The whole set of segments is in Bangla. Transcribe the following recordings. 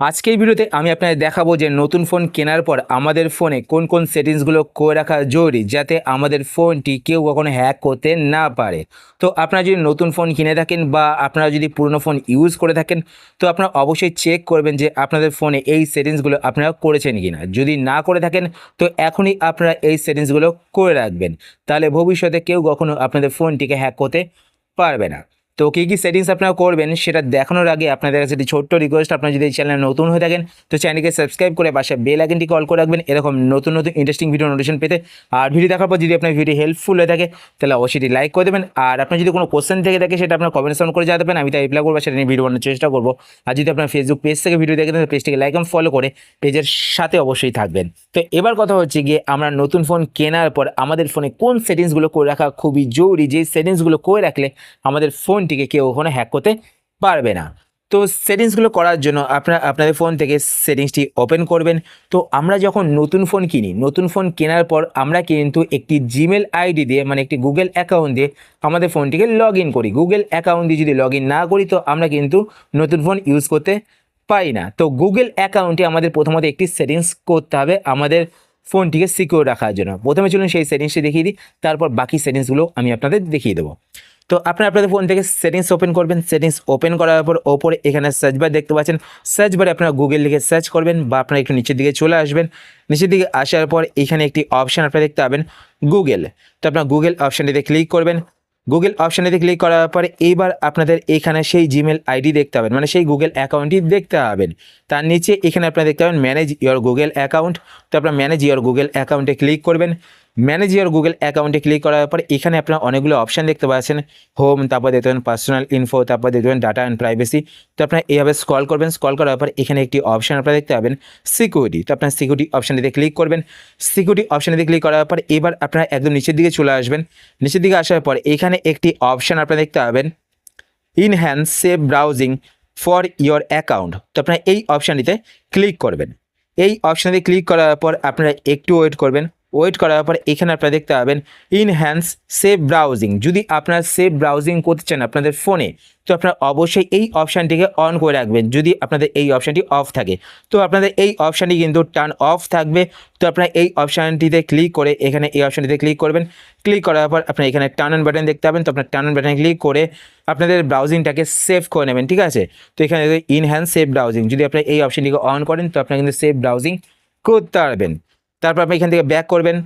আজকের ভিডিওতে আমি আপনাদের দেখাবো যে নতুন ফোন কেনার পর আমাদের ফোনে কোন কোন সেটিংসগুলো করে রাখা জরুরি যাতে আমাদের ফোনটি কেউ কখনো হ্যাক করতে না পারে। তো আপনারা যদি নতুন ফোন কিনে থাকেন বা আপনারা যদি পুরনো ফোন ইউজ করে থাকেন, তো আপনারা অবশ্যই চেক করবেন যে আপনাদের ফোনে এই সেটিংসগুলো আপনারা করেছেন কি না যদি না করে থাকেন, তো এখনই আপনারা এই সেটিংসগুলো করে রাখবেন। তাহলে ভবিষ্যতে কেউ কখনো আপনাদের ফোনটিকে হ্যাক করতে পারবে না। তো কী কী সেটিংস আপনারা করবেন সেটা দেখানোর আগে আপনাদের কাছে একটি ছোট্ট রিকোয়েস্ট আপনারা যদি এই চ্যানেলে নতুন হয়ে থাকেন, তো চ্যানেলকে সাবস্ক্রাইব করে পাশে বেল আইকনটি কল করে রাখবেন, এরকম নতুন নতুন ইন্টারেস্টিং ভিডিও নোটিফিকেশন পেতে। আর ভিডিও দেখার পর যদি আপনার ভিডিও হেল্পফুল হয়ে থাকে, তাহলে অবশ্যই লাইক করে দেবেন। আর আপনার যদি কোনো কোশ্চেন থেকে থাকে, সেটা আপনার কমেন্ট সাউন্ড করে জানাবেন আমি তাই রিপ্লাই করব, সেটা নিয়ে ভিডিও বানানোর চেষ্টা করব। আর যদি আপনার ফেসবুক পেজ থেকে ভিডিও দেখেন তাহলে পেজটিকে লাইক এবং ফলো করে পেজের সাথে অবশ্যই থাকবেন। তো এবার কথা হচ্ছে গিয়ে আমরা নতুন ফোন কেনার পর আমাদের ফোনে কোন সেটিংসগুলো করে রাখা খুবই জরুরি। যে সেটিংসগুলো করে রাখলে আমাদের ফোনটিকে কেউ ওখানে হ্যাক করতে পারবে না। তো সেটিংসগুলো করার জন্য আপনার, আপনাদের ফোন থেকে সেটিংসটি ওপেন করবেন। তো আমরা যখন নতুন ফোন কিনি, নতুন ফোন কেনার পর আমরা কিন্তু একটি জিমেল আইডি দিয়ে মানে একটি গুগল অ্যাকাউন্ট দিয়ে আমাদের ফোনটিকে লগ করি। গুগল অ্যাকাউন্ট দিয়ে যদি লগ না করি, তো আমরা কিন্তু নতুন ফোন ইউজ করতে পাই না। তো গুগল অ্যাকাউন্টে আমাদের প্রথমত একটি সেটিংস করতে হবে আমাদের ফোনটিকে সিকিউর রাখার জন্য। প্রথমে চলুন সেই সেটিংসটি দেখিয়ে দিই, তারপর বাকি সেটিংসগুলো আমি আপনাদের দেখিয়ে দেবো। তো আপনারা আপনাদের ফোন থেকে সেটিংস ওপেন করবেন। সেটিংস ওপেন করার পর ওপরে এখানে সার্চ বার দেখতে পাচ্ছেন। সার্চ বারে আপনারা গুগল লিখে সার্চ করবেন বা আপনারা একটু নিচের দিকে চলে আসবেন। নিচের দিকে আসার পর এখানে একটি অপশান আপনারা দেখতে পাবেন গুগল তো আপনারা গুগল অপশানটিতে ক্লিক করবেন। গুগল অপশানেতে ক্লিক করার পরে এইবার আপনাদের এখানে সেই জিমেল আইডি দেখতে পাবেন। মানে সেই গুগল অ্যাকাউন্টটি দেখতে পাবেন। তার নিচে এখানে আপনারা দেখতে পাবেন ম্যানেজ ইয়োর গুগল অ্যাকাউন্ট তো আপনার ম্যানেজ ইয়োর গুগল অ্যাকাউন্টে ক্লিক করবেন। ম্যানেজ ইয়োর গুগল অ্যাকাউন্টে ক্লিক করার পর এখানে আপনারা অনেকগুলো অপশান দেখতে পাচ্ছেন। হোম তারপর দেখতে পাবেন পার্সোনাল ইনফো তারপর দেখতে পাবেন ডাটা অ্যান্ড প্রাইভেসি তো আপনারা এইভাবে স্কল করবেন স্কল করার পর এখানে একটি অপশান আপনারা দেখতে পাবেন সিকিউরিটি তো আপনার সিকিউরিটি অপশানটিতে ক্লিক করবেন। সিকিউরিটি অপশান অপশানটিতে ক্লিক করার পর এবার আপনারা একদম নিচের দিকে চলে আসবেন। নিচের দিকে আসার পর এখানে একটি অপশান আপনারা দেখতে পাবেন enhance safe browsing for your account তো আপনারা এই অপশানটিতে ক্লিক করবেন। এই অপশানে ক্লিক করার পর আপনারা একটু ওয়েট করবেন। ওয়েট করার পর এখানে আপনারা দেখতে পাবেন ইনহ্যান্স সেভ ব্রাউজিং যদি আপনারা সেভ ব্রাউজিং করতে চান আপনাদের ফোনে তো আপনারা অবশ্যই এই অপশানটিকে অন করে রাখবেন। যদি আপনাদের এই অপশানটি অফ থাকে, তো আপনাদের এই অপশানটি কিন্তু টার্ন অফ থাকবে। তো আপনারা এই অপশানটিতে ক্লিক করে এখানে এই অপশানটিতে ক্লিক করবেন। ক্লিক করার পর আপনারা এখানে টার্ন অন বাটন দেখতে পাবেন। তো আপনার টার্ন অন বাটনে ক্লিক করে আপনাদের ব্রাউজিংটাকে সেভ করে নেবেন, ঠিক আছে? তো এখানে ইনহ্যান্স সেভ ব্রাউজিং যদি আপনারা এই অপশানটিকে অন করেন, তো আপনারা কিন্তু সেভ ব্রাউজিং করতে পারবেন। তারপর আপনি এখান থেকে ব্যাক করবেন।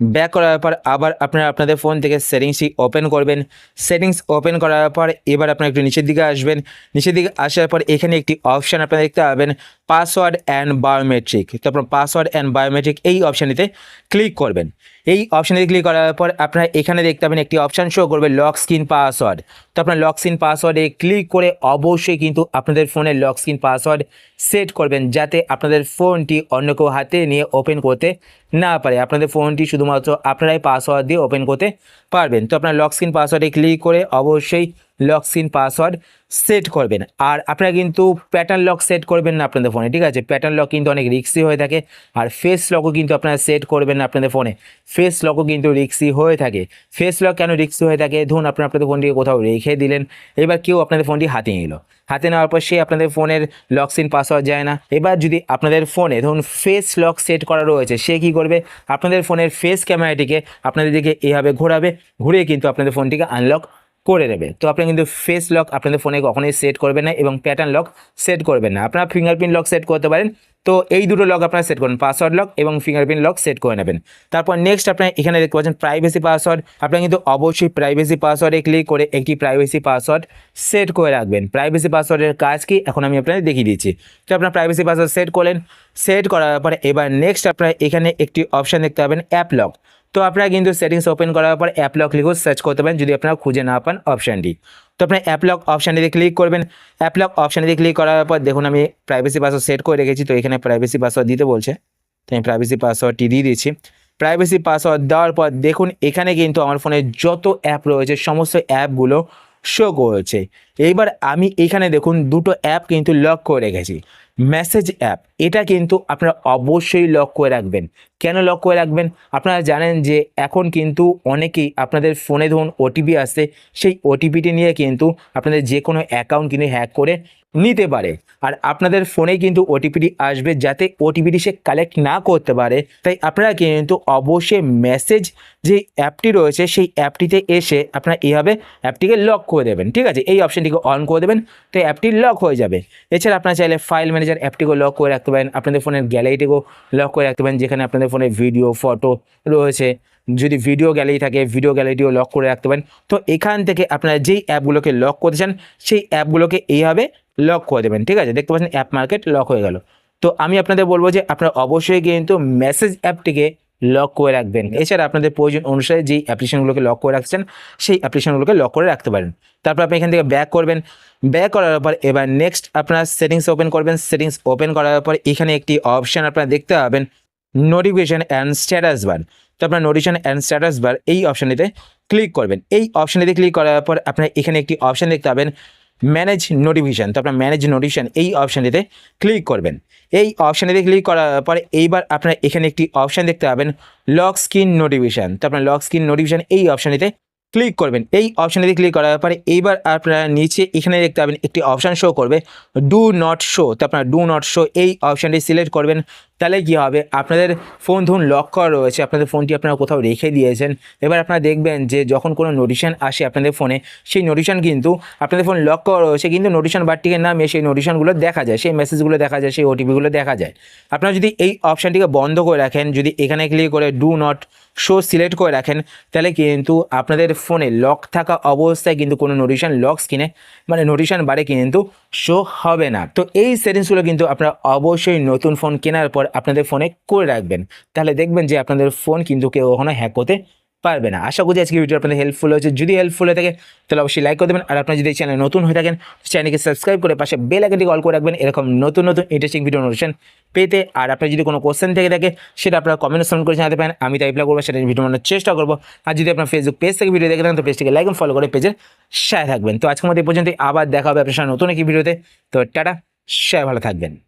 ব্যাক করার পর আবার আপনারা আপনাদের ফোন থেকে সেটিংসটি ওপেন করবেন। সেটিংস ওপেন করার পর এবার আপনারা একটু নিচের দিকে আসবেন। নিচের দিকে আসার পর এখানে একটি অপশান আপনারা দেখতে পাবেন পাসওয়ার্ড অ্যান্ড বায়োমেট্রিক তো আপনার পাসওয়ার্ড অ্যান্ড বায়োমেট্রিক এই অপশানটিতে ক্লিক করবেন। এই অপশানে ক্লিক করার পর আপনারা এখানে দেখতে পাবেন একটি অপশান শো করবে লক স্ক্রিন পাসওয়ার্ড তো আপনার লক স্ক্রিন পাসওয়ার্ডে ক্লিক করে অবশ্যই কিন্তু আপনাদের ফোনের লক স্ক্রিন পাসওয়ার্ড সেট করবেন, যাতে আপনাদের ফোনটি অন্য কেউ হাতে নিয়ে ওপেন করতে না পারে। আপনাদের ফোনটি শুধুমাত্র আপনারাই পাসওয়ার্ড দিয়ে ওপেন করতে পারবেন। তো আপনার লক স্ক্রিন পাসওয়ার্ডে ক্লিক করে অবশ্যই লক স্ক্রিন পাসওয়ার্ড সেট করবেন। আর আপনারা কিন্তু প্যাটার্ন লক সেট করবেন না আপনাদের ফোনে ঠিক আছে? প্যাটার্ন লক কিন্তু অনেক রিক্সি হয়ে থাকে। আর ফেস লকও কিন্তু আপনারা সেট করবেন না আপনাদের ফোনে ফেস লকও কিন্তু রিক্সি হয়ে থাকে। ফেস লক কেন রিক্সি হয়ে থাকে? ধরুন আপনারা আপনাদের ফোনটিকে কোথাও রেখে দিলেন, এবার কেউ আপনাদের ফোনটি হাতে নিল। হাতে নেওয়ার পর সে আপনাদের ফোনের লক সিন পাসওয়ার্ড যায় না। এবার যদি আপনাদের ফোনে ধরুন ফেস লক সেট করা রয়েছে, সে কী করবে? আপনাদের ফোনের ফেস ক্যামেরাটিকে আপনাদের দিকে এভাবে ঘোরাবে। ঘুরিয়ে কিন্তু আপনাদের ফোনটিকে আনলক করে নেবে। তো আপনি কিন্তু ফেস লক আপনাদের ফোনে কখনোই সেট করবেন না এবং প্যাটার্ন লক সেট করবেন না। আপনারা ফিঙ্গারপ্রিন্ট লক সেট করতে পারেন। তো এই দুটো লক আপনারা সেট করুন পাসওয়ার্ড লক এবং ফিঙ্গারপ্রিন্ট লক সেট করে নেবেন। তারপর নেক্সট আপনার এখানে দেখতে পাচ্ছেন প্রাইভেসি পাসওয়ার্ড আপনারা কিন্তু অবশ্যই প্রাইভেসি পাসওয়ার্ডে ক্লিক করে একটি প্রাইভেসি পাসওয়ার্ড সেট করে রাখবেন। প্রাইভেসি পাসওয়ার্ডের কাজ কি? এখন আমি আপনাদের দেখিয়ে দিচ্ছি। তো আপনার প্রাইভেসি পাসওয়ার্ড সেট করলেন সেট করার পরে এবার নেক্সট আপনারা এখানে একটি অপশান দেখতে পাবেন অ্যাপ লক তো আপনারা কিন্তু সেটিংস ওপেন করার পর অ্যাপ লক লিখেও সার্চ করতে পারেন, যদি আপনারা খুঁজে না পান অপশানটি তো আপনার অ্যাপ লক অপশানটিতে ক্লিক করবেন। অ্যাপ লক অপশানটিতে ক্লিক করার পর দেখুন আমি প্রাইভেসি পাসওয়ার্ড সেট করে রেখেছি, তো এখানে প্রাইভেসি পাসওয়ার্ড দিতে বলছে। তো আমি প্রাইভেসি পাসওয়ার্ডটি দিয়ে দিচ্ছি প্রাইভেসি পাসওয়ার্ড দেওয়ার পর দেখুন এখানে কিন্তু আমার ফোনে যত অ্যাপ রয়েছে, সমস্ত অ্যাপগুলো শো করেছে। এইবার আমি এখানে দেখুন দুটো অ্যাপ কিন্তু লক করে রেখেছি। মেসেজ অ্যাপ, এটা কিন্তু আপনারা অবশ্যই লক করে রাখবেন। কেন লক করে রাখবেন? আপনারা জানেন যে এখন কিন্তু অনেকেই আপনাদের ফোনে ধরুন ওটিপি আসছে, সেই ওটিপিটি নিয়ে কিন্তু আপনাদের যে কোনো অ্যাকাউন্ট কিন্তু হ্যাক করে নিতে পারে। আর আপনাদের ফোনে কিন্তু ওটিপিটি আসবে যাতে ওটিপিটি সে কালেক্ট না করতে পারে। তাই আপনারা কিন্তু অবশ্যই মেসেজ যে অ্যাপটি রয়েছে, সেই অ্যাপটিতে এসে আপনারা এইভাবে অ্যাপটিকে লক করে দেবেন। ঠিক আছে? এই অপশনটিকে অন করে দেবেন, তো অ্যাপটি লক হয়ে যাবে। এছাড়া আপনারা চাইলে ফাইল ম্যানেজার অ্যাপটিকেও লক করে রাখতে পারেন। আপনাদের ফোনের গ্যালারিটিকেও লক করে রাখতে পারেন, যেখানে আপনাদের ফোনে ভিডিও ফটো রয়েছে। যদি ভিডিও গ্যালারি থাকে ভিডিও গ্যালারিটিও লক করে রাখতে পারেন। তো এখান থেকে আপনারা যেই অ্যাপগুলোকে লক করতে চান, সেই অ্যাপগুলোকে এইভাবে লক করে দেবেন, ঠিক আছে? দেখতে পাচ্ছেন অ্যাপ মার্কেট লক হয়ে গেল। তো আমি আপনাদের বলব যে, আপনারা অবশ্যই কিন্তু মেসেজ অ্যাপটিকে লক করে রাখবেন। এছাড়া আপনাদের প্রয়োজন অনুসারে যেই অ্যাপ্লিকেশনগুলোকে লক করে রাখছেন সেই অ্যাপ্লিকেশনগুলোকে লক করে রাখতে পারেন। তারপর আপনি এখান থেকে ব্যাক করবেন। ব্যাক করার পর এবার নেক্সট আপনার সেটিংস ওপেন করবেন। সেটিংস ওপেন করার পর এখানে একটি অপশান আপনারা দেখতে পাবেন নোটিফিকেশন অ্যান্ড স্ট্যাটাস বার তো আপনার নোটিফিকেশন অ্যান্ড স্ট্যাটাস বার এই অপশানটিতে ক্লিক করবেন। এই অপশানটিতে ক্লিক করার পর আপনার এখানে একটি অপশান দেখতে পাবেন ম্যানেজ নোটিফিকেশান তো আপনার ম্যানেজ নোটিফিকেশান এই অপশানটিতে ক্লিক করবেন। এই অপশানটিতে ক্লিক করার পরে এইবার আপনার এখানে একটি অপশান দেখতে পাবেন লক স্ক্রিন নোটিফিকেশান তো আপনার লক স্ক্রিন নোটিফিকেশান এই অপশানটিতে ক্লিক করবেন। এই অপশানটিতে ক্লিক করার পরে এইবার আপনারা নিচে এখানে দেখতে পাবেন একটি অপশান শো করবে ডু নট শো তো আপনারা ডু নট শো এই অপশানটি সিলেক্ট করবেন। তাহলে কী হবে? আপনাদের ফোন ধরুন লক করা রয়েছে, আপনাদের ফোনটি আপনারা কোথাও রেখে দিয়েছেন। এবার আপনারা দেখবেন যে যখন কোনো নোটিশন আসে আপনাদের ফোনে সেই নোটিশন কিন্তু আপনাদের ফোন লক করা রয়েছে, কিন্তু নোটিশন বারটিকে নামিয়ে সেই নোটিশনগুলো দেখা যায়, সেই মেসেজগুলো দেখা যায়, সেই ওটিপিগুলো দেখা যায়। আপনারা যদি এই অপশানটিকে বন্ধ করে রাখেন, যদি এখানে ক্লিক করে ডু নট শো সিলেক্ট করে রাখেন, তাহলে কিন্তু আপনাদের ফোনে লক থাকা অবস্থায় কিন্তু কোনো নোটিশন লক স্ক্রিনে মানে নোটিশন বারে কিন্তু শো হবে না। তো এই সেটিংসগুলো কিন্তু আপনারা অবশ্যই নতুন ফোন কেনার পর আপনাদের ফোনে করে রাখবেন। তাহলে দেখবেন যে আপনাদের ফোন কিন্তু কেউ কখনো হ্যাক করতে পারবে না। আশা করছি আজকে ভিডিও আপনাদের হেল্পফুল হয়েছে। যদি হেল্পফুল হয়ে থাকে, তাহলে অবশ্যই লাইক করে দেবেন। আর আপনার যদি চ্যানেল নতুন হয়ে থাকেন চ্যানেলকে সাবস্ক্রাইব করে পাশে বেল আইকনটি কল করে রাখবেন। এরকম নতুন নতুন ইন্টারেস্টিং ভিডিও নোটিফিকেশন পেতে। আর আপনার যদি কোনো কোশ্চেন থেকে থাকে, সেটা আপনারা কমেন্ট সেন্ড করে জানাতে পারেন। আমি তাই করব, সেটা ভিডিও বানানোর চেষ্টা করব। আর যদি আপনার ফেসবুক পেজ থেকে ভিডিও দেখে থাকেন, তো পেজটিকে লাইক ফলো করে পেজের সাথে থাকবেন। তো আজকের মধ্যে এই পর্যন্ত আবার দেখা হবে আপনার সাথে নতুন একটি ভিডিওতে তো টাটা, সবাই ভালো থাকবেন।